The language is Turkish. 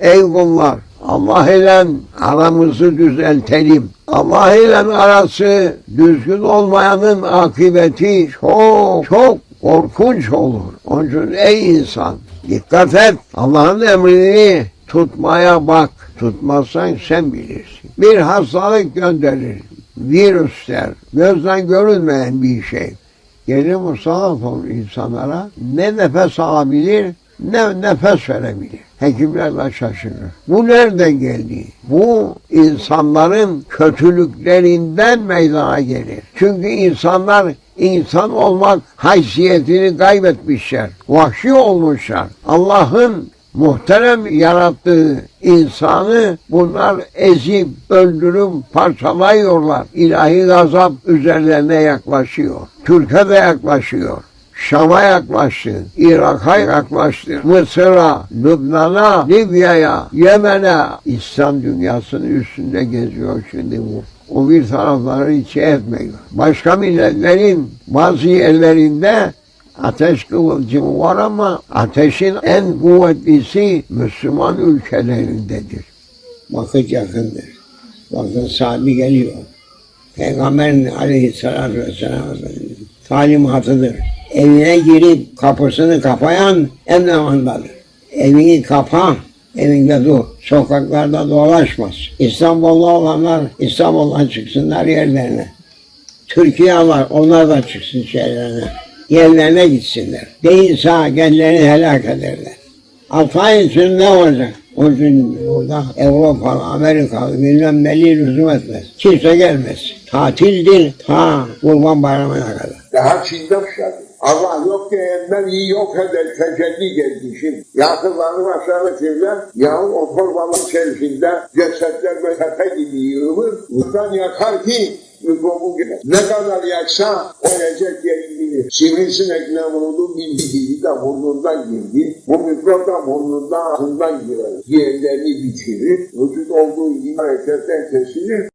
Ey kullar Allah ile aramızı düzeltelim. Allah ile arası düzgün olmayanın akıbeti çok çok korkunç olur. Onun için ey insan dikkat et. Allah'ın emrini tutmaya bak. Tutmazsan sen bilirsin. Bir hastalık gönderir. Virüsler, gözden görünmeyen bir şey. Gelir musallat olur insanlara. Ne nefes alabilir, ne nefes verebilir. Hekimler de şaşırır. Bu nereden geldi? Bu insanların kötülüklerinden meydana gelir. Çünkü insanlar insan olmak haysiyetini kaybetmişler. Vahşi olmuşlar. Allah'ın muhterem yarattığı insanı bunlar ezip, öldürüp parçalıyorlar. İlahi gazap üzerlerine yaklaşıyor. Türkiye de yaklaşıyor. Şam'a yaklaştı, Irak'a yaklaştı, Mısır'a, Lübnan'a, Libya'ya, Yemen'e. İslam dünyasının üstünde geziyor şimdi bu. O bir tarafları içe etmiyor. Başka milletlerin bazı yerlerinde ateş kıvılcımı var ama ateşin en kuvvetlisi Müslüman ülkelerindedir. Vakit yakındır. Bakın sahibi geliyor. Peygamberin aleyhissalatü vesselam talimatıdır. Evine girip kapısını kapayan en zamandadır. Evini kapa, evinde dur. Sokaklarda dolaşmaz. İstanbul'da olanlar İstanbul'dan çıksınlar yerlerine. Türkiye var, onlar da çıksın şeylerine. Yerlerine gitsinler. Değilse kendilerini helak ederler. Altı ay için ne olacak? O için burada Avrupalı, Amerikalı bilmem neli lüzum etmez. Kimse gelmez. Tatildir ta Kurban Bayramı'na kadar. Daha Çin'de başladı. Allah yok diyenler iyi yok eder tecelli geldi şimdi. Yakınlarını aşağı verirler. Yahut o torbanın içerisinde cesetler ve tepe gibi yığılır. Buradan yakar ki mikrobu girer. Ne kadar yaksa ölecek yerini bilir. Sivrisinek ne vurdu bildiği de burnundan girdi. Bu mikrop da burnundan ağzından girer. Ciğerlerini bitirir. Vücut olduğu gibi hareketten kesilir.